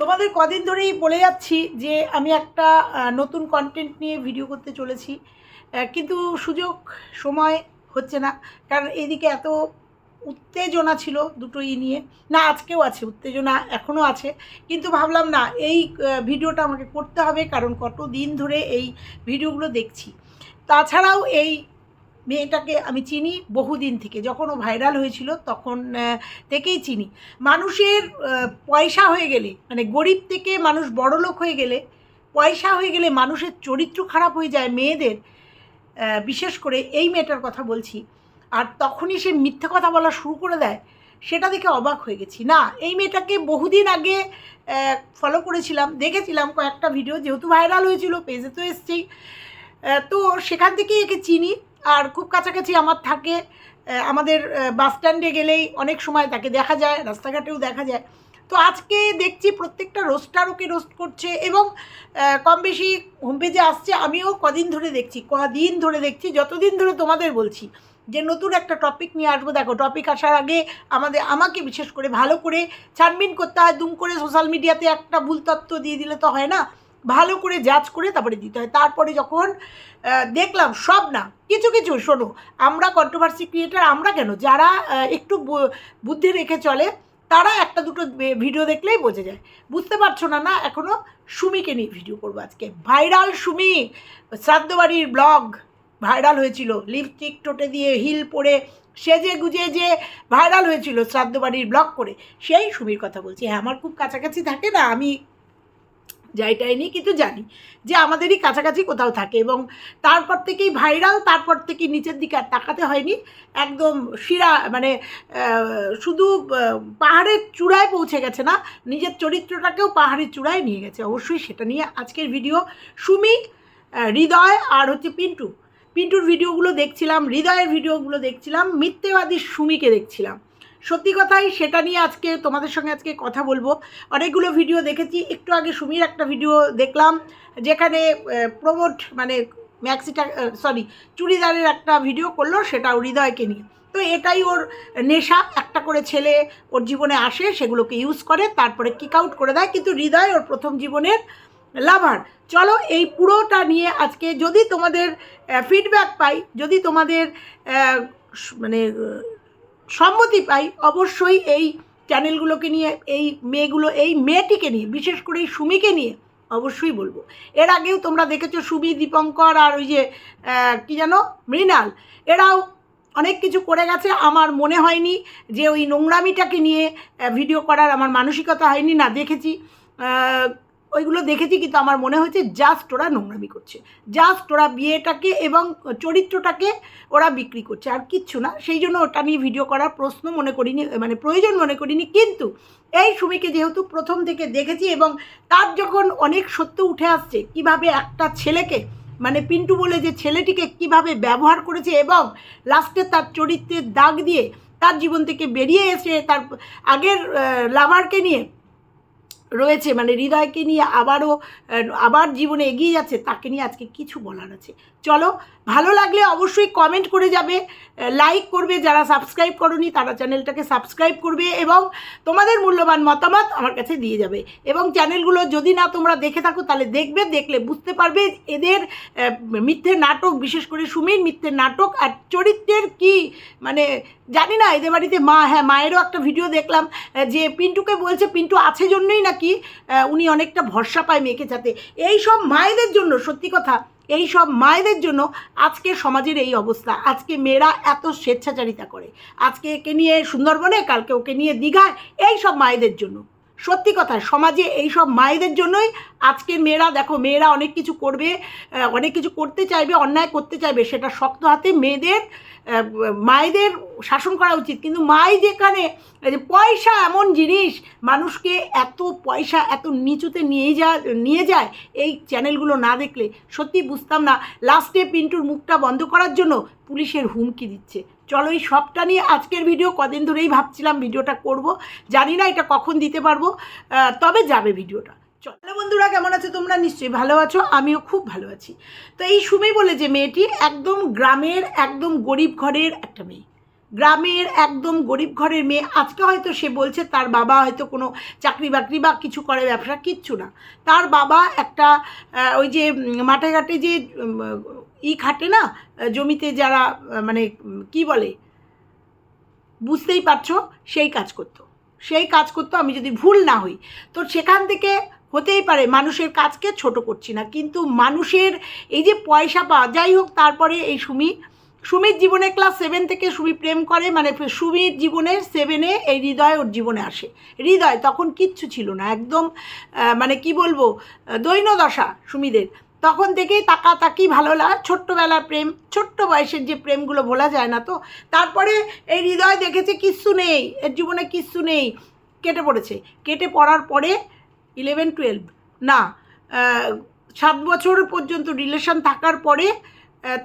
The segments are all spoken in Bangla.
তোমাদের কদিন ধরেই বলে যাচ্ছি যে আমি একটা নতুন কন্টেন্ট নিয়ে ভিডিও করতে চলেছি। কিন্তু সুযোগ, সময় হচ্ছে না। কারণ এদিকে এত উত্তেজনা ছিল দুটোই নিয়ে। না, আজকেও আছে, উত্তেজনা এখনও আছে। কিন্তু ভাবলাম না, এই ভিডিওটা আমাকে করতে হবে কারণ কত দিন ধরে এই ভিডিওগুলো দেখছি। তাছাড়াও এই মেয়েটাকে আমি চিনি বহুদিন থেকে। যখন ও ভাইরাল হয়েছিল তখন থেকেই চিনি। মানুষের পয়সা হয়ে গেলে মানে গরিব থেকে মানুষ বড়লোক হয়ে গেলে, পয়সা হয়ে গেলে মানুষের চরিত্র খারাপ হয়ে যায় মেয়েদের বিশেষ করে এই মেয়েটার কথা বলছি। আর তখনই সে মিথ্যে কথা বলা শুরু করে দেয়, সেটা দেখে অবাক হয়ে গেছি। না, এই মেয়েটাকে বহুদিন আগে ফলো করেছিলাম, দেখেছিলাম কয়েকটা ভিডিও যেহেতু ভাইরাল হয়েছিল পেজে তো এসছেই। তো সেখান থেকেই একে চিনি। আর খুব কাছাকাছি আমার থাকে আমাদের বাস স্ট্যান্ডে গেলেই অনেক সময় তাকে দেখা যায়, রাস্তাঘাটেও দেখা যায়। তো আজকে দেখছি প্রত্যেকটা রোস্টার ওকে রোস্ট করছে এবং কম বেশি হোম পেজে আসছে। আমিও কদিন ধরে দেখছি, কদিন ধরে দেখছি, যতদিন ধরে তোমাদের বলছি যে নতুন একটা টপিক নিয়ে আসব। দেখো টপিক আসার আগে আমাদের, আমাকে বিশেষ করে ভালো করে ছানবিন করতে হয়, দুম করে সোশ্যাল মিডিয়াতে একটা ভুল তথ্য দিয়ে দিলে তো হয় না। ভালো করে জাজ করে তারপরে দিতে হয়। তারপরে যখন দেখলাম সব না কিছু কিছু, শোনো, আমরা কন্ট্রোভার্সি ক্রিয়েটার আমরা কেন? যারা একটু বুদ্ধি রেখে চলে, তারা একটা দুটো ভিডিও দেখলেই বোঝা যায়। বুঝতে পারছ না না? এখনও সুমিকে নিয়ে ভিডিও করব আজকে। ভাইরাল সুমি, শ্রাদ্ধবাড়ির ব্লগ ভাইরাল হয়েছিল। লিপস্টিক টোটে দিয়ে হিল পরে সেজে গুজে যে ভাইরাল হয়েছিল শ্রাদ্ধবাড়ির ব্লগ করে, সেই সুমির কথা বলছি। হ্যাঁ আমার খুব কাছাকাছি থাকে না, আমি যাইটাই নিই, কিন্তু জানি যে আমাদেরই কাছাকাছি কোথাও থাকে এবং তারপর থেকেই ভাইরাল তারপর থেকে নিচের দিকে আর তাকাতে হয়নি। একদম শিরা মানে শুধু পাহাড়ের চূড়ায় পৌঁছে গেছে না, নিজের চরিত্রটাকেও পাহাড়ের চূড়ায় নিয়ে গেছে। অবশ্যই সেটা নিয়ে আজকের ভিডিও সুমি হৃদয় আর হচ্ছে পিন্টু। পিন্টুর ভিডিওগুলো দেখছিলাম, হৃদয়ের ভিডিওগুলো দেখছিলাম, মিথ্যেবাদী সুমিকে দেখছিলাম। সত্যি কথাই সেটা নিয়ে আজকে তোমাদের সঙ্গে আজকে কথা বলব। অনেকগুলো ভিডিও দেখেছি, একটু আগে সুমির একটা ভিডিও দেখলাম, যেখানে প্রমোট মানে ম্যাক্সিটা সরি চুড়িদারের একটা ভিডিও করল সেটাও হৃদয়কে নিয়ে। তো এটাই ওর নেশা, একটা করে ছেলে ওর জীবনে আসে, সেগুলোকে ইউজ করে, তারপরে কিক আউট করে দেয়, কিন্তু হৃদয় ওর প্রথম জীবনের লাভার চলো এই পুরোটা নিয়ে আজকে যদি তোমাদের ফিডব্যাক পাই, যদি তোমাদের মানে সম্মতি পাই অবশ্যই এই চ্যানেলগুলোকে নিয়ে, এই মেয়েগুলো, এই মেয়েটিকে নিয়ে, বিশেষ করে এই সুমিকে নিয়ে অবশ্যই বলব। এর আগেও তোমরা দেখেছ সুমি, দীপঙ্কর আর ওই যে কী জানো মৃণাল। এরাও অনেক কিছু করে গেছে। আমার মনে হয়নি যে ওই নোংরামিটাকে নিয়ে ভিডিও করার আমার মানসিকতা হয়নি, না দেখেছি। ওইগুলো দেখেছি, কিন্তু আমার মনে হয়েছে জাস্ট ওরা নোংরামি করছে। জাস্ট ওরা বিয়েটাকে এবং চরিত্রটাকে ওরা বিক্রি করছে, আর কিচ্ছু না। সেই জন্য ওটা নিয়ে ভিডিও করার প্রশ্ন মনে করিনি মানে প্রয়োজন মনে করিনি। কিন্তু এই সুমিকে যেহেতু প্রথম থেকে দেখেছি এবং তার যখন অনেক সত্য উঠে আসছে, কীভাবে একটা ছেলেকে মানে পিন্টু বলে যে ছেলেটিকে কীভাবে ব্যবহার করেছে এবং লাস্টে তার চরিত্রের দাগ দিয়ে তার জীবন থেকে বেরিয়ে এসে তার আগের লাভারকে নিয়ে রয়েছে মানে হৃদয়কে নিয়ে আবারও আবার জীবনে এগিয়ে যাচ্ছে, তাকে নিয়ে আজকে কিছু বলার আছে। চলো, ভালো লাগলে অবশ্যই কমেন্ট করে যাবে লাইক করবে, যারা সাবস্ক্রাইব করনি তারা চ্যানেলটাকে সাবস্ক্রাইব করবে এবং তোমাদের মূল্যবান মতামত আমার কাছে দিয়ে যাবে। এবং চ্যানেলগুলো যদি না তোমরা দেখে থাকো, তাহলে দেখবে, দেখলে বুঝতে পারবে এদের মিথ্যে নাটক, বিশেষ করে সুমির মিথ্যে নাটক আর চরিত্রের কি মানে জানি না, এদের বাড়িতে মা হ্যাঁ মায়েরও একটা ভিডিও দেখলাম যে পিন্টুকে বলছে, পিন্টু আছে জন্যই নাকি উনি অনেকটা ভরসা পায় মেয়েকে যাতে। এই সব মায়েদের জন্য, সত্যি কথা, এই সব মায়েদের জন্য আজকে সমাজের এই অবস্থা। আজকে মেয়েরা এত স্বেচ্ছাচারিতা করে। আজকে একে নিয়ে সুন্দরবনে, কালকে ওকে নিয়ে দীঘায়, এই সব মায়েদের জন্য। সত্যি কথা, সমাজে এই সব মায়েদের জন্যই আজকের মেয়েরা, দেখো মেয়েরা অনেক কিছু করবে অনেক কিছু করতে চাইবে, অন্যায় করতে চাইবে, সেটা শক্ত হাতে মেয়েদের মায়েদের শাসন করা উচিত। কিন্তু মাই যেখানে যে পয়সা এমন জিনিস, মানুষকে এত পয়সা এত নিচুতে নিয়ে যা, নিয়ে যায় এই চ্যানেলগুলো না দেখলে, সত্যি বুঝতাম না। লাস্টে পিন্টুর মুখটা বন্ধ করার জন্য পুলিশের হুমকি দিচ্ছে। চলো এই সবটা নিয়ে আজকের ভিডিও কদিন ধরেই ভাবছিলাম ভিডিওটা করব। জানি না এটা কখন দিতে পারব তবে যাবে ভিডিওটা চলো। বন্ধুরা, কেমন আছো তোমরা? নিশ্চয়ই ভালো আছো, আমিও খুব ভালো আছি। তো এই সুমি বলে যে মেয়েটি একদম গ্রামের, একদম গরিব ঘরের একটা মেয়ে। গ্রামের, একদম গরিব ঘরের মেয়ে। আজকে হয়তো সে বলছে তার বাবা হয়তো কোনো চাকরি বাকরি বা কিছু করে, ব্যবসা, কিচ্ছু না। তার বাবা একটা ওই যে মাঠে ঘাটে যে ই খাটে না? জমিতে যারা মানে কি বলে? বুঝতেই পারছ সেই কাজ করতো। সেই কাজ করতো আমি যদি ভুল না হই। তো সেখান থেকে হতেই পারে মানুষের কাজকে ছোট করছি না। কিন্তু মানুষের এই যে পয়সা পাওয়া যাই হোক তারপরে এই সুমি সুমির জীবনে ক্লাস সেভেন থেকে সুমি প্রেম করে মানে সুমির জীবনের সেভেনে এই হৃদয় ওর জীবনে আসে। হৃদয় তখন কিচ্ছু ছিল না একদম মানে কি বলব আহ, দৈন্যদশা সুমিদের। তখন থেকেই তাকাতাকি ভালো লাগা। ছোট্টবেলার প্রেম, ছোট্ট বয়সের যে প্রেমগুলো ভোলা যায় না তো? তারপরে এই হৃদয় দেখেছে কিচ্ছু নেই, এর জীবনে কিচ্ছু নেই। কেটে পড়েছে। কেটে পড়ার পরে ইলেভেন টুয়েলভ না সাত বছর পর্যন্ত রিলেশন থাকার পরে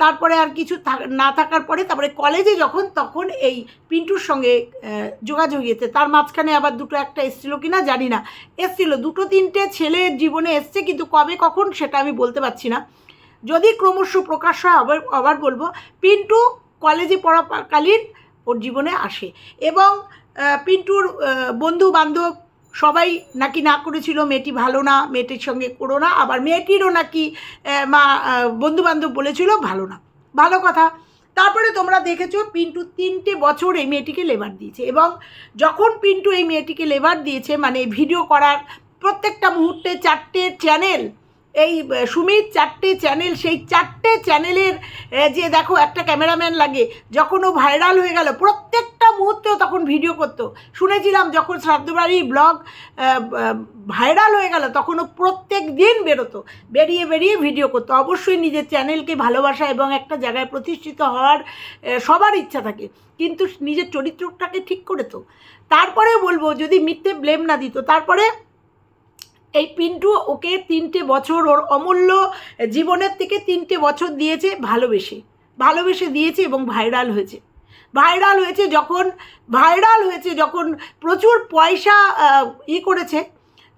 তারপরে আর কিছু না থাকার পরে তারপরে কলেজে যখন, তখন এই পিন্টুর সঙ্গে যোগাযোগ হয়েছে তার মাঝখানে আবার দুটো একটা এসেছিল কি না জানি না। এসছিল, দুটো তিনটে ছেলের জীবনে এসছে, কিন্তু কবে কখন সেটা আমি বলতে পারছি না। যদি ক্রমশ প্রকাশ হয়, আবার আবার বলব, পিন্টু কলেজে পড়াকালীন ওর জীবনে আসে এবং পিন্টুর বন্ধু বান্ধব সবাই নাকি না করেছিল, মেয়েটি ভালো না, মেয়েটির সঙ্গে করো না, আবার মেয়েটিরও নাকি মা বন্ধুবান্ধব বলেছিল ভালো না। ভালো কথা। তারপরে তোমরা দেখেছ পিন্টু তিনটে বছর এই মেয়েটিকে লেবার দিয়েছে এবং যখন পিন্টু এই মেয়েটিকে লেবার দিয়েছে মানে ভিডিও করার প্রত্যেকটা মুহূর্তে চারটে চ্যানেল এই সুমিত চারটে চ্যানেল সেই চারটে চ্যানেলের যে দেখো একটা ক্যামেরাম্যান লাগে, যখন ও ভাইরাল হয়ে গেল, প্রত্যেকটা মুহূর্তেও তখন ভিডিও করতো। শুনেছিলাম যখন শ্রাদ্ধবাড়ি ব্লগ ভাইরাল হয়ে গেল, তখন ও প্রত্যেক দিন বেরোতো, বেরিয়ে বেরিয়ে ভিডিও করতো। অবশ্যই নিজের চ্যানেলকে ভালোবাসা এবং একটা জায়গায় প্রতিষ্ঠিত হওয়ার সবার ইচ্ছা থাকে, কিন্তু নিজের চরিত্রটাকে ঠিক করে তো। তারপরে বলব, যদি মিথ্যে ব্লেম না দিত, তারপরে এই পিন্টু ওকে তিনটে বছর ওর অমূল্য জীবনের থেকে তিনটে বছর দিয়েছে ভালোবেসে। ভালোবেসে দিয়েছে এবং ভাইরাল হয়েছে। ভাইরাল হয়েছে যখন, ভাইরাল হয়েছে যখন প্রচুর পয়সা ই করেছে,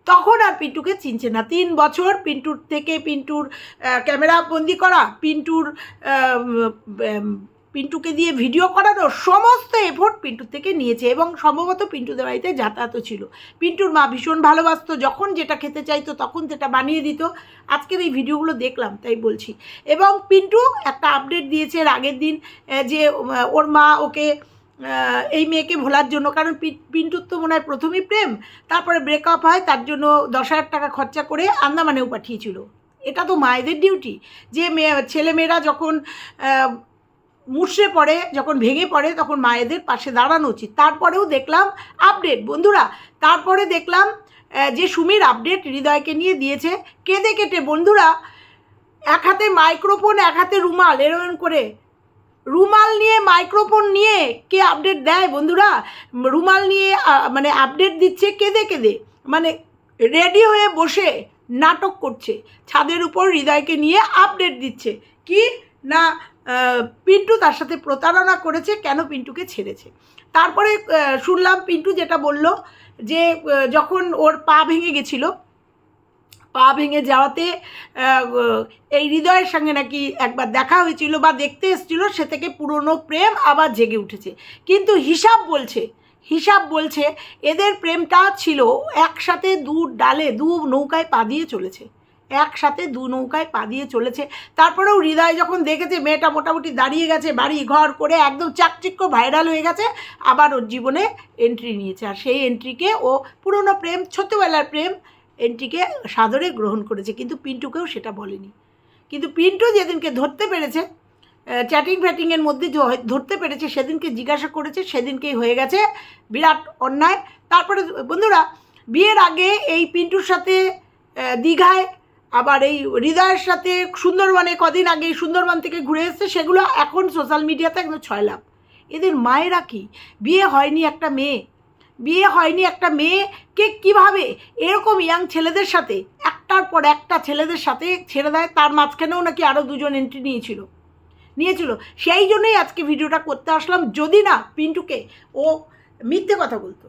তখন আর পিন্টুকে চিনছে না। তিন বছর পিন্টুর থেকে পিন্টুর ক্যামেরা বন্দি করা, পিন্টুর পিন্টুকে দিয়ে ভিডিও করানো সমস্ত এফোর্ট পিন্টুর থেকে নিয়েছে এবং সম্ভবত পিন্টুদের বাড়িতে যাতায়াতও ছিল। পিন্টুর মা ভীষণ ভালোবাসতো, যখন যেটা খেতে চাইতো তখন সেটা বানিয়ে দিত। আজকের এই ভিডিওগুলো দেখলাম, তাই বলছি। এবং পিন্টু একটা আপডেট দিয়েছে এর আগের দিন যে ওর মা ওকে এই মেয়েকে ভোলার জন্য, কারণ পিন্টুর তো মনে হয় প্রথমেই প্রেম, তারপরে ব্রেকআপ হয়, তার জন্য দশ হাজার টাকা খরচা করে আন্দামানেও পাঠিয়েছিল। এটা তো মায়েদের ডিউটি যে মেয়ে, ছেলেমেয়েরা যখন মুষড়ে পড়ে, যখন ভেঙে পড়ে, তখন মায়েদের পাশে দাঁড়ানো উচিত। তারপরেও দেখলাম আপডেট বন্ধুরা, তারপরে দেখলাম যে সুমির আপডেট হৃদয়কে নিয়ে দিয়েছে, কেঁদে কেটে। বন্ধুরা, এক হাতে মাইক্রোফোন এক হাতে রুমাল, এরকম করে। রুমাল নিয়ে মাইক্রোফোন নিয়ে কে আপডেট দেয় বন্ধুরা? রুমাল নিয়ে মানে আপডেট দিচ্ছে কেঁদে কেঁদে। মানে রেডি হয়ে বসে নাটক করছে। ছাদের উপর হৃদয়কে নিয়ে আপডেট দিচ্ছে। কি? না পিন্টু তার সাথে প্রতারণা করেছে, কেন পিন্টুকে ছেড়েছে? তারপরে শুনলাম পিন্টু যেটা বলল যে যখন ওর পা ভেঙে গেছিল, পা ভেঙে যাওয়াতে এই হৃদয়ের সঙ্গে নাকি একবার দেখা হয়েছিল বা দেখতে এসেছিল, সে থেকে পুরনো প্রেম আবার জেগে উঠেছে। কিন্তু হিসাব বলছে হিসাব বলছে, এদের প্রেমটা ছিল একসাথে দু ডালে, দু নৌকায় পা দিয়ে চলেছে। একসাথে দু নৌকায় পা দিয়ে চলেছে। তারপরেও হৃদয় যখন দেখেছে, মেয়েটা মোটামুটি দাঁড়িয়ে গেছে, বাড়ি ঘর করে একদম চাকচিক্য ভাইরাল হয়ে গেছে, আবার ওর জীবনে এন্ট্রি নিয়েছে। আর সেই এন্ট্রিকে ও পুরনো প্রেম, ছোটোবেলার প্রেম এন্ট্রিকে সাদরে গ্রহণ করেছে। কিন্তু পিন্টুকেও সেটা বলেনি। কিন্তু পিন্টু যেদিনকে ধরতে পেরেছে চ্যাটিং ফ্যাটিংয়ের মধ্যে ধরতে পেরেছে, সেদিনকে জিজ্ঞাসা করেছে, সেদিনকেই হয়ে গেছে বিরাট অন্যায়। তারপরে বন্ধুরা, বিয়ের আগে এই পিন্টুর সাথে দীঘায় আবার এই হৃদয়ের সাথে সুন্দরবনে কদিন আগে সুন্দরবন থেকে ঘুরে এসছে, সেগুলো এখন সোশ্যাল মিডিয়াতে একদম ছয় লাভ এদের মায়েরা কি? বিয়ে হয়নি একটা মেয়ে। বিয়ে হয়নি একটা মেয়েকে কীভাবে? এরকম ইয়াং ছেলেদের সাথে, একটার পর একটা ছেলেদের সাথে ছেড়ে দেয়, তার মাঝখানেও নাকি আরও দুজন এন্ট্রি নিয়েছিল। নিয়েছিল। সেই জন্যই আজকে ভিডিওটা করতে আসলাম। যদি না, পিন্টুকে, ও মিথ্যে কথা বলতো।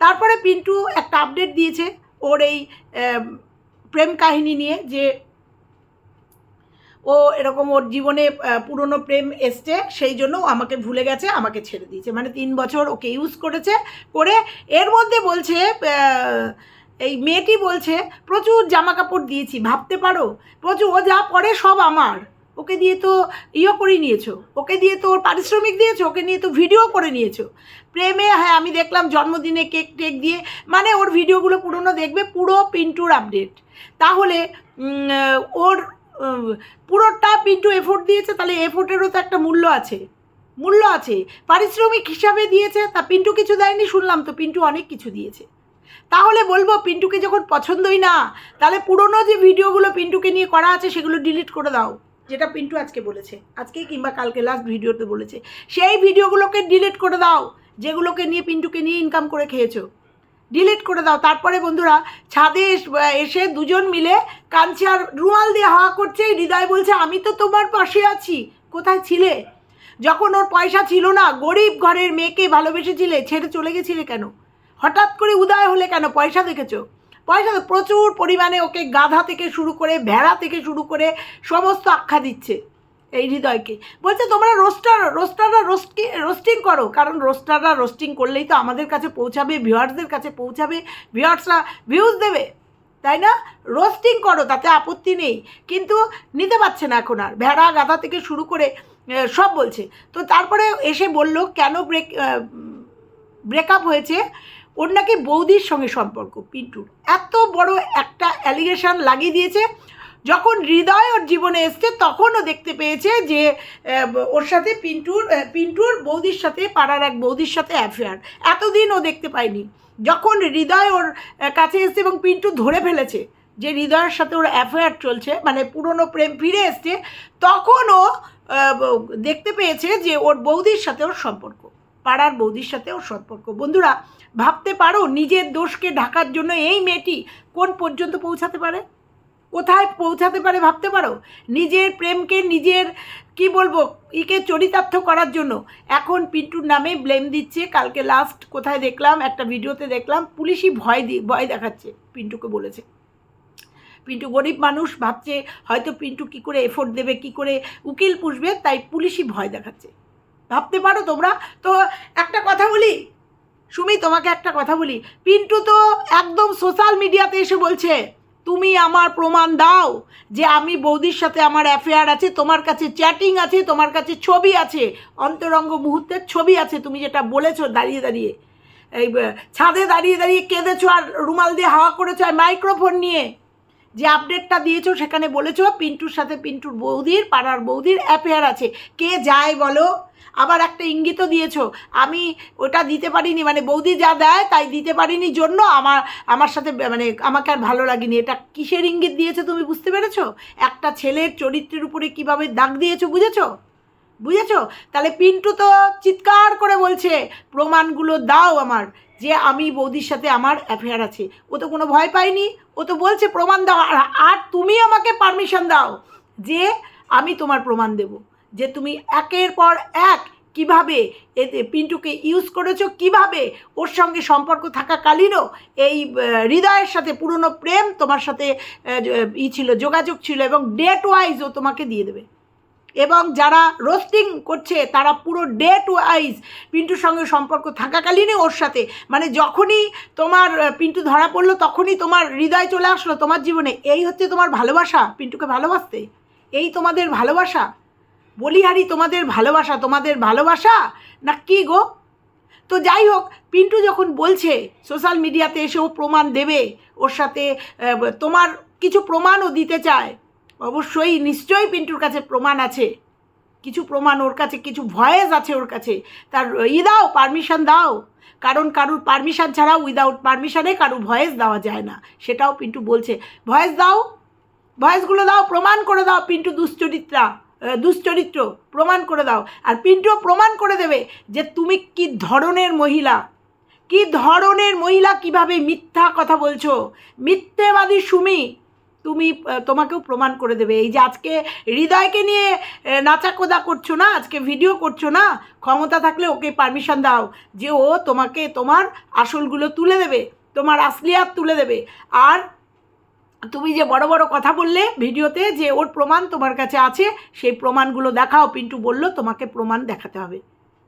তারপরে পিন্টু একটা আপডেট দিয়েছে, ওর এই প্রেম কাহিনী নিয়ে যে ও এরকম ওর জীবনে পুরনো প্রেম এসছে, সেই জন্য আমাকে ভুলে গেছে, আমাকে ছেড়ে দিয়েছে। মানে তিন বছর ওকে ইউজ করেছে করে এর মধ্যে বলছে এই মেয়েটি বলছে, প্রচুর জামা কাপড় দিয়েছি, ভাবতে পারো? প্রচুর, ও যা পরে সব আমার। ওকে দিয়ে তো ইয়ে করে নিয়েছো, ওকে দিয়ে তো ওর পারিশ্রমিক দিয়েছ, ওকে নিয়ে তো ভিডিও করে নিয়েছো। প্রেমে হ্যাঁ আমি দেখলাম জন্মদিনে কেক টেক দিয়ে মানে ওর ভিডিওগুলো পুরনো দেখবে, পুরো পিন্টুর আপডেট। তাহলে ওর পুরোটা পিন্টু এফোর্ট দিয়েছে, তাহলে এফোর্টেরও তো একটা মূল্য আছে। মূল্য আছে। পারিশ্রমিক হিসাবে দিয়েছে, তা পিন্টু কিছু দেয়নি, শুনলাম তো পিন্টু অনেক কিছু দিয়েছে। তাহলে বলব, পিন্টুকে যখন পছন্দই না, তাহলে পুরনো যে ভিডিওগুলো পিন্টুকে নিয়ে করা আছে, সেগুলো ডিলিট করে দাও। যেটা পিন্টু আজকে বলেছে আজকে কিংবা কালকে লাস্ট ভিডিওতে বলেছে, সেই ভিডিওগুলোকে ডিলিট করে দাও, যেগুলোকে নিয়ে পিন্টুকে নিয়ে ইনকাম করে খেয়েছো। ডিলিট করে দাও। তারপরে বন্ধুরা, ছাদে এস- দুজন মিলে কাঞ্চি আর রুমাল দিয়ে হাওয়া করছে, হৃদয় বলছে, আমি তো তোমার পাশে আছি, কোথায় ছিলে? যখন ওর পয়সা ছিল না, গরিব ঘরের মেয়েকে ভালোবেসেছিলে, ছেড়ে চলে গেছিলে কেন? হঠাৎ করে উদয় হলে কেন? পয়সা দেখেছ? পয়সা প্রচুর পরিমাণে ওকে গাধা থেকে শুরু করে, ভেড়া থেকে শুরু করে সমস্ত আখ্যা দিচ্ছে এই হৃদয়কে। বলছে, তোমরা রোস্টার রোস্টাররা রোস্টি রোস্টিং করো, কারণ রোস্টাররা রোস্টিং করলেই তো আমাদের কাছে পৌঁছাবে ভিউয়ার্সদের কাছে পৌঁছাবে ভিউয়ার্সরা ভিউজ দেবে। তাই না? রোস্টিং করো, তাতে আপত্তি নেই। কিন্তু নিতে পারছে না এখন আর। ভেড়া গাধা থেকে শুরু করে সব বলছে। তো তারপরে এসে বলল, কেন ব্রেক ব্রেকআপ হয়েছে? ওর নাকি বৌদির সঙ্গে সম্পর্ক পিন্টুর এত বড় একটা অ্যালিগেশন লাগিয়ে দিয়েছে, যখন হৃদয় ওর জীবনে এসছে, তখনও দেখতে পেয়েছে যে ওর সাথে পিন্টুর পিন্টুর বৌদির সাথে, পাড়ার এক বৌদির সাথে অ্যাফেয়ার এতদিন ও দেখতে পায়নি। যখন হৃদয় ওর কাছে এসছে এবং পিন্টু ধরে ফেলেছে যে হৃদয়ের সাথে ওর অ্যাফেয়ার চলছে মানে পুরনো প্রেম ফিরে এসছে তখনও দেখতে পেয়েছে যে ওর বৌদির সাথে ওর সম্পর্ক, পাড়ার বৌদির সাথে ওর সম্পর্ক। বন্ধুরা ভাবতে পারো নিজের দোষকে ঢাকার জন্য এই মেয়েটি কোন পর্যন্ত পৌঁছাতে পারে? কোথায় পৌঁছাতে পারে ভাবতে পারো? নিজের প্রেমকে নিজের, কি বলব, ইকে চরিতার্থ করার জন্য। এখন পিন্টুর নামে ব্লেম দিচ্ছে। কালকে লাস্ট কোথায় দেখলাম, একটা ভিডিওতে দেখলাম, পুলিশই ভয় দি, ভয় দেখাচ্ছে, পিন্টুকে বলেছে। পিন্টু গরিব মানুষ, ভাবছে হয়তো পিন্টু কি করে এফোর্ট দেবে, কি করে উকিল পুষবে, তাই পুলিশই ভয় দেখাচ্ছে। ভাবতে পারো তোমরা? তো একটা কথা বলি সুমি, তোমাকে একটা কথা বলি। পিন্টু তো একদম সোশ্যাল মিডিয়াতে এসে বলছে, তুমি আমার প্রমাণ দাও যে আমি বৌদির সাথে আমার অ্যাফেয়ার আছে, তোমার কাছে চ্যাটিং আছে, তোমার কাছে ছবি আছে, অন্তরঙ্গ মুহূর্তের ছবি আছে, তুমি যেটা বলেছ দাঁড়িয়ে দাঁড়িয়ে। এই ছাদে দাঁড়িয়ে দাঁড়িয়ে কেঁদেছো আর রুমাল দিয়ে হাওয়া করেছ আর মাইক্রোফোন নিয়ে। যে আপডেটটা দিয়েছ সেখানে বলেছ, পিন্টুর সাথে পিন্টুর বৌদির, পাড়ার বৌদির অ্যাফেয়ার আছে। কে যায় বলো? আবার একটা ইঙ্গিতও দিয়েছ, আমি ওটা দিতে পারিনি মানে বৌদি যা দেয় তাই দিতে পারিনি জন্য আমার আমার সাথে মানে আমাকে আর ভালো লাগেনি। এটা কিসের ইঙ্গিত দিয়েছ তুমি বুঝতে পেরেছ? একটা ছেলের চরিত্রের উপরে কীভাবে দাগ দিয়েছ বুঝেছ? বুঝেছ? তাহলে পিন্টু তো চিৎকার করে বলছে, প্রমাণগুলো দাও আমার, যে আমি বৌদির সাথে আমার অ্যাফেয়ার আছে। ও তো কোনো ভয় পায়নি, ও তো বলছে, প্রমাণ দাও, আর তুমি আমাকে পারমিশন দাও যে আমি তোমার প্রমাণ দেব। যে তুমি একের পর এক কীভাবে এতে পিন্টুকে ইউজ করেছ, কীভাবে ওর সঙ্গে সম্পর্ক থাকাকালীনও এই হৃদয়ের সাথে পুরনো প্রেম তোমার সাথে ই ছিল, যোগাযোগ ছিল এবং ডেট ওয়াইজ ও তোমাকে দিয়ে দেবে। এবং যারা রোস্টিং করছে, তারা পুরো ডে টু ওয়াইজ পিন্টুর সঙ্গে সম্পর্ক থাকাকালীনই ওর সাথে। মানে যখনই তোমার পিন্টু ধরা পড়ল, তখনই তোমার হৃদয় চলে আসলো তোমার জীবনে। এই হচ্ছে তোমার ভালোবাসা। পিন্টুকে ভালোবাসতে? এই তোমাদের ভালোবাসা? বলিহারি, তোমাদের ভালোবাসা তোমাদের ভালোবাসা? না কি গো? তো যাই হোক, পিন্টু যখন বলছে সোশ্যাল মিডিয়াতে এসে ও প্রমাণ দেবে, ওর সাথে তোমার কিছু প্রমাণও দিতে চায় অবশ্যই, নিশ্চয়ই পিন্টুর কাছে প্রমাণ আছে। কিছু প্রমাণ ওর কাছে, কিছু ভয়েস আছে ওর কাছে। তার ই দাও, পারমিশন দাও। কারণ কারুর পারমিশন ছাড়া উইদাউট পারমিশনে কারুর ভয়েস দেওয়া যায় না। সেটাও পিন্টু বলছে। ভয়েস দাও, ভয়েসগুলো দাও, প্রমাণ করে দাও পিন্টু দুশ্চরিত্রা দুশ্চরিত্র, প্রমাণ করে দাও। আর পিন্টু প্রমাণ করে দেবে যে তুমি কি ধরনের মহিলা। কি ধরনের মহিলা কীভাবে মিথ্যা কথা বলছো। মিথ্যেবাদী সুমি তুমি তোমাকেও প্রমাণ করে দেবে। এই যে আজকে হৃদয়কে নিয়ে নাচাকোদা করছ না, আজকে ভিডিও করছ না, ক্ষমতা থাকলে ওকে পারমিশন দাও যে ও তোমাকে তোমার আসলগুলো তুলে দেবে, তোমার আসলিয়াত তুলে দেবে। আর তুমি যে বড় বড় কথা বললে ভিডিওতে যে ওর প্রমাণ তোমার কাছে আছে, সেই প্রমাণগুলো দেখাও। পিন্টু বলল, তোমাকে প্রমাণ দেখাতে হবে।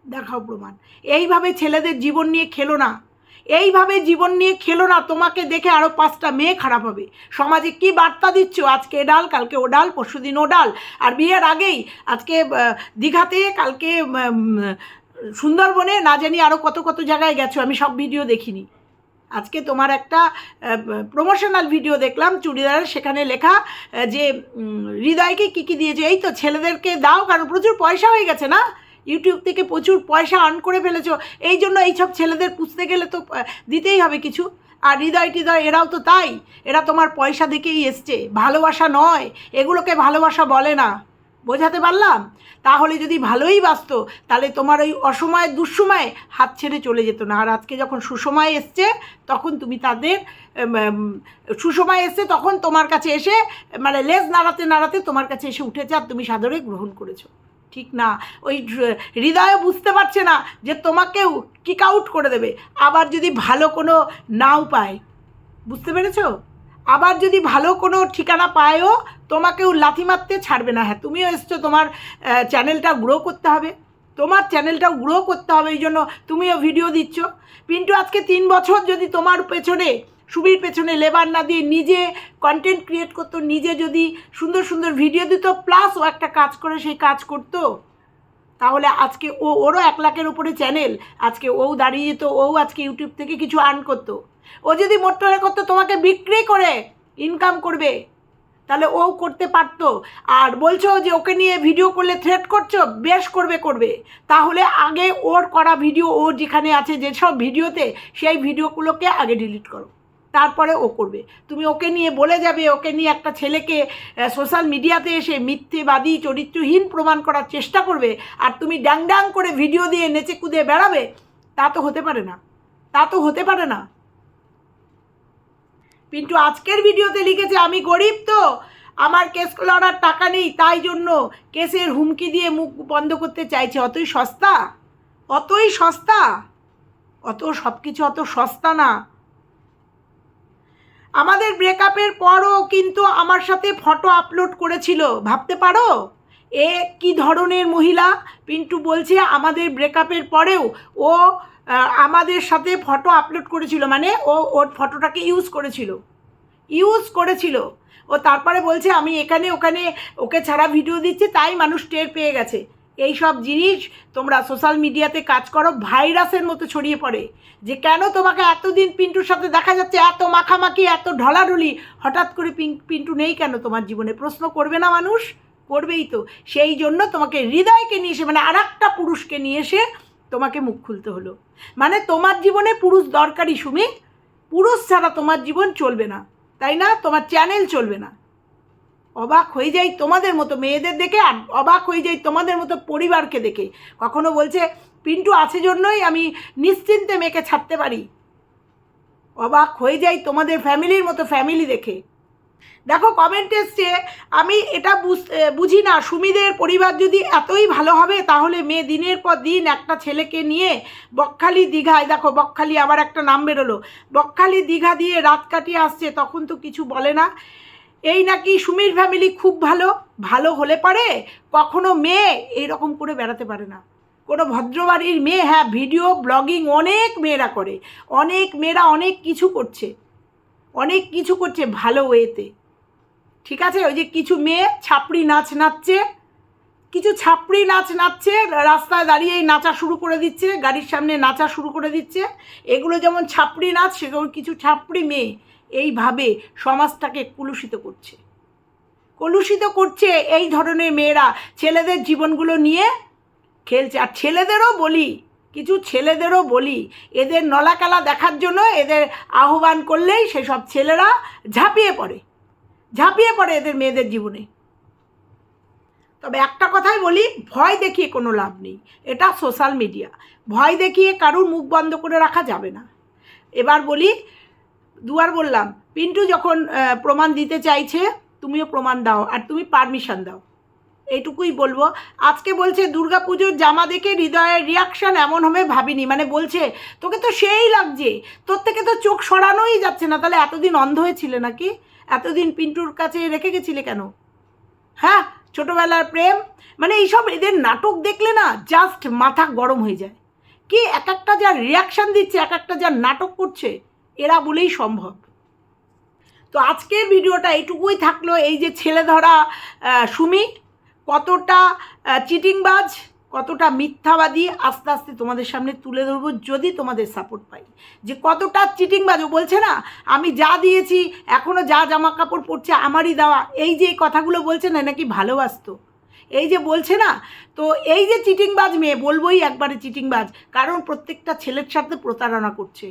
দেখাও প্রমাণ। এইভাবে ছেলেদের জীবন নিয়ে খেলো না। এইভাবে জীবন নিয়ে খেলো না, তোমাকে দেখে আরও পাঁচটা মেয়ে খারাপ হবে। সমাজে কি বার্তা দিচ্ছ? আজকে এ ডাল, কালকে ও ডাল, পরশু দিন ও ডাল। আর বিয়ের আগেই, আজকে দীঘাতে, কালকে সুন্দরবনে, না জানি আরও কত কত জায়গায় গেছো, আমি সব ভিডিও দেখিনি। আজকে তোমার একটা প্রমোশনাল ভিডিও দেখলাম, চুড়িদারের, সেখানে লেখা যে হৃদয়কে কী কী দিয়েছে, এই তো ছেলেদেরকে দাও, কারণ প্রচুর পয়সা হয়ে গেছে না? ইউটিউব থেকে প্রচুর পয়সা আর্ন করে ফেলেছো। এই জন্য এইসব ছেলেদের পুষতে গেলে তো দিতেই হবে কিছু। আর হৃদয় টিদয়, এরাও তো তাই। এরা তোমার পয়সা দেখেই এসছে। ভালোবাসা নয়। এগুলোকে ভালোবাসা বলে না। বোঝাতে পারলাম? তাহলে যদি ভালোই বাসতো তাহলে তোমার ওই অসময়ে, দুঃসময়ে হাত ছেড়ে চলে যেত না। আর আজকে যখন সুসময় এসছে, তখন তুমি তাদের সুসময় এসছে, তখন তোমার কাছে এসে মানে লেজ নাড়াতে নাড়াতে তোমার কাছে এসে উঠেছে, আর তুমি সাদরে গ্রহণ করেছ। ঠিক না। ওই হৃদয় বুঝতে পারছে না যে তোমাকেও কিক আউট করে দেবে। আবার যদি ভালো কোনো নাও পায়, বুঝতে পেরেছ? আবার যদি ভালো কোনো ঠিকানা পায়ও, তোমাকেও লাথি মারতে ছাড়বে না। হ্যাঁ তুমিও এসছো, তোমার চ্যানেলটা গ্রো করতে হবে। তোমার চ্যানেলটাও গ্রো করতে হবে, এই জন্য তুমিও ভিডিও দিচ্ছ। পিন্টু, আজকে তিন বছর যদি তোমার পেছনে সুবির পেছনে লেবার না দিয়ে নিজে কন্টেন্ট ক্রিয়েট করতো, নিজে যদি সুন্দর সুন্দর ভিডিও দিত প্লাস ও একটা কাজ করে, সেই কাজ করতো। তাহলে আজকে ও, ওরও এক লাখের উপরে চ্যানেল আজকে ও দাঁড়িয়ে যেত, ও আজকে ইউটিউব থেকে কিছু আর্ন করতো। ও যদি মোটরে করতো, তোমাকে বিক্রি করে ইনকাম করবে। তাহলে ও করতে পারতো। আর বলছো যে ওকে নিয়ে ভিডিও করলে থ্রেট করছ, বেশ করবে করবে। তাহলে আগে ওর করা ভিডিও ও যেখানে আছে, যেসব ভিডিওতে সেই ভিডিওগুলোকে আগে ডিলিট করো। তারপরে ও করবে। তুমি ওকে নিয়ে বলে যাবে, ওকে নিয়ে একটা ছেলেকে সোশ্যাল মিডিয়াতে এসে মিথ্যেবাদী, চরিত্রহীন প্রমাণ করার চেষ্টা করবে আর তুমি ড্যাং ড্যাং করে ভিডিও দিয়ে নেচে কুদে বেড়াবে, তা তো হতে পারে না। তা তো হতে পারে না। পিন্টু, আজকের ভিডিওতে লিখেছে, আমি গরিব তো, আমার কেস লড়ার টাকা নেই, তাই জন্য কেসের হুমকি দিয়ে মুখ বন্ধ করতে চাইছে। অতই সস্তা? অতই সস্তা? অত সব কিছু অত সস্তা না। আমাদের ব্রেকআপের পরও কিন্তু আমার সাথে ফটো আপলোড করেছিল, ভাবতে পারো? এ কি ধরনের মহিলা? পিন্টু বলছে আমাদের ব্রেকআপের পরেও ও আমাদের সাথে ফটো আপলোড করেছিল মানে ও ওর ফটোটাকে ইউজ করেছিল। ইউজ করেছিল। ও তারপরে বলছে, আমি এখানে, ওখানে ওকে ছাড়া ভিডিও দিচ্ছি, তাই মানুষ টের পেয়ে গেছে। এই সব জিনিস তোমরা সোশ্যাল মিডিয়াতে কাজ করো, ভাইরাসের মতো ছড়িয়ে পড়ে। যে কেন তোমাকে এতদিন পিন্টুর সাথে দেখা যাচ্ছে, এত মাখামাখি, এত ঢলাঢলি, হঠাৎ করে পিন- পিন্টু নেই কেন তোমার জীবনে? প্রশ্ন করবে না মানুষ? করবেই তো। সেই জন্য তোমাকে হৃদয়কে নিয়ে এসে মানে আর একটা পুরুষকে নিয়ে এসে তোমাকে মুখ খুলতে হলো। মানে তোমার জীবনে পুরুষ দরকারি সুমি। পুরুষ ছাড়া তোমার জীবন চলবে না। তাই না? তোমার চ্যানেল চলবে না। অবাক হয়ে যাই তোমাদের মতো মেয়েদের দেখে অবাক হয়ে যাই তোমাদের মতো পরিবারকে দেখে। কখনো বলছে, পিন্টু, আছে জন্যই আমি নিশ্চিন্তে মেয়েকে ছাড়তে পারি। অবাক হয়ে যাই তোমাদের ফ্যামিলির মতো ফ্যামিলি দেখে। দেখো কমেন্ট এসছে, আমি এটা বুঝি না। সুমিদের পরিবার যদি এতই ভালো হবে, তাহলে মেয়ে দিনের পর দিন একটা ছেলেকে নিয়ে বকখালি দীঘায় দেখো, বকখালি আবার একটা নাম বেরোলো। বকখালি দীঘা দিয়ে রাত কাটিয়ে আসছে, তখন তো কিছু বলে না। এই নাকি সুমির ফ্যামিলি খুব ভালো ভালো হলে পারে? কখনো মেয়ে এইরকম করে বেড়াতে পারে না। কোনো ভদ্রবাড়ির মেয়ে হ্যাঁ ভিডিও ব্লগিং অনেক মেয়েরা করে। অনেক মেয়েরা অনেক কিছু করছে। অনেক কিছু করছে ভালো ওয়েতে ঠিক আছে? ওই যে কিছু মেয়ে ছাপড়ি নাচ নাচছে। কিছু ছাপড়ি নাচ নাচছে, রাস্তায় দাঁড়িয়েই নাচা শুরু করে দিচ্ছে, গাড়ির সামনে নাচা শুরু করে দিচ্ছে। এগুলো যেমন ছাপড়ি নাচ সেগুলো কিছু ছাপড়ি মেয়ে। এইভাবে সমাজটাকে কলুষিত করছে। কলুষিত করছে এই ধরনের মেয়েরা ছেলেদের জীবনগুলো নিয়ে খেলছে। আর ছেলেদেরও বলি, কিছু ছেলেদেরও বলি, এদের নলাকালা দেখার জন্য এদের আহ্বান করলেই সেসব ছেলেরা ঝাঁপিয়ে পড়ে। ঝাঁপিয়ে পড়ে এদের মেয়েদের জীবনে। তবে একটা কথাই বলি, ভয় দেখিয়ে কোনো লাভ নেই। এটা সোশ্যাল মিডিয়া। ভয় দেখিয়ে কারুর মুখ বন্ধ করে রাখা যাবে না। এবার বলি দুয়ার বললাম, পিন্টু যখন প্রমাণ দিতে চাইছে, তুমিও প্রমাণ দাও আর তুমি পারমিশন দাও। এইটুকুই বলব। আজকে বলছে, দুর্গাপুজোর জামা দেখে হৃদয়ের রিয়াকশান এমন হবে ভাবিনি। মানে বলছে, তোকে তো সেই লাগছে। তোর থেকে তো চোখ সরানোই যাচ্ছে না। তাহলে এতদিন অন্ধ হয়েছিলে নাকি? এতদিন পিন্টুর কাছে রেখে গেছিলে কেন? হ্যাঁ ছোটোবেলার প্রেম। মানে এইসব এদের নাটক দেখলে না জাস্ট মাথা গরম হয়ে যায়। কি এক একটা যা রিয়াকশান দিচ্ছে, এক একটা যা নাটক করছে এরা বলেই সম্ভব। তো আজকের ভিডিওটা এইটুকুই থাকল, এই যে ছেলে ধরা সুমি, কতটা চিটিংবাজ, কতটা মিথ্যাবাদী, আস্তে আস্তে তোমাদের সামনে তুলে ধরবো যদি তোমাদের সাপোর্ট পাই। যে কতটা চিটিংবাজ, ও বলছে না, আমি যা দিয়েছি এখনও যা জামা কাপড় পরছে, আমারই দেওয়া। এই যে এই কথাগুলো বলছে না, নাকি ভালোবাসতো? এই যে বলছে না, তো এই যে চিটিংবাজ মেয়ে, বলবোই একবারে চিটিংবাজ, কারণ প্রত্যেকটা ছেলের সাথে প্রতারণা করছে।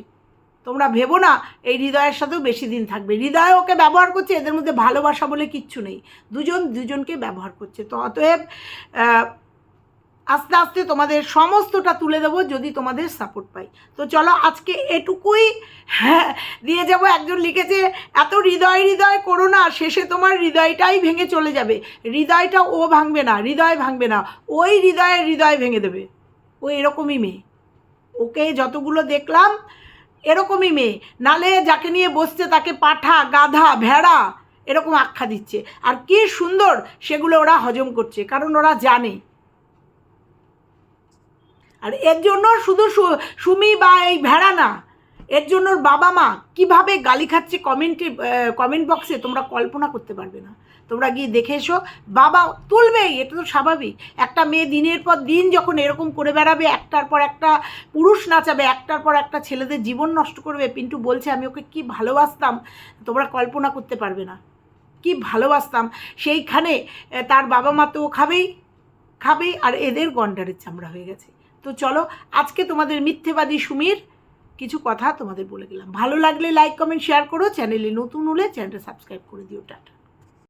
তোমরা ভেবো না, এই হৃদয়ের সাথেও বেশি দিন থাকবে। হৃদয় ওকে ব্যবহার করছে, এদের মধ্যে ভালোবাসা বলে কিচ্ছু নেই। দুজন দুজনকে ব্যবহার করছে। তো অতএব আস্তে আস্তে তোমাদের সমস্তটা তুলে দেবো যদি তোমাদের সাপোর্ট পাই। তো চলো আজকে এটুকুই। হ্যাঁ দিয়ে যাব, একজন লিখেছে, এত হৃদয় হৃদয় করো না, শেষে তোমার হৃদয়টাই ভেঙে চলে যাবে। হৃদয়টা ও ভাঙবে না, হৃদয় ভাঙবে না। ওই হৃদয়ের হৃদয় ভেঙে দেবে। ও এরকমই মেয়ে। ওকে যতগুলো দেখলাম এরকমই মেয়ে। নালে যাকে নিয়ে বসছে তাকে পাঠা, গাধা, ভেড়া এরকম আখ্যা দিচ্ছে। আর কি সুন্দর সেগুলো ওরা হজম করছে, কারণ ওরা জানে। আর এর জন্য শুধু সুমি বা এই ভেড়া না, এর জন্য বাবা মা কীভাবে গালি খাচ্ছে কমেন্টে কমেন্ট বক্সে তোমরা কল্পনা করতে পারবে না। তোমরা গিয়ে দেখে এসো। বাবা তুলবেই, এটা তো স্বাভাবিক। একটা মেয়ে দিনের পর দিন যখন এরকম করে বেড়াবে, একটার পর একটা পুরুষ নাচাবে, একটার পর একটা ছেলেদের জীবন নষ্ট করবে, পিন্টু বলছে, আমি ওকে কি ভালোবাসতাম? তোমরা কল্পনা করতে পারবে না। কি ভালোবাসতাম? সেইখানে তার বাবা মা তো খাবেই খাবেই, আর এদের গন্ডারের চামড়া হয়ে গেছে। তো চলো, আজকে তোমাদের মিথ্যেবাদী সুমির কিছু কথা তোমাদের বলে গেলাম ভালো লাগলে লাইক কমেন্ট শেয়ার করো। চ্যানেলে নতুন হলে চ্যানেলটা সাবস্ক্রাইব করে দিও। টাটা।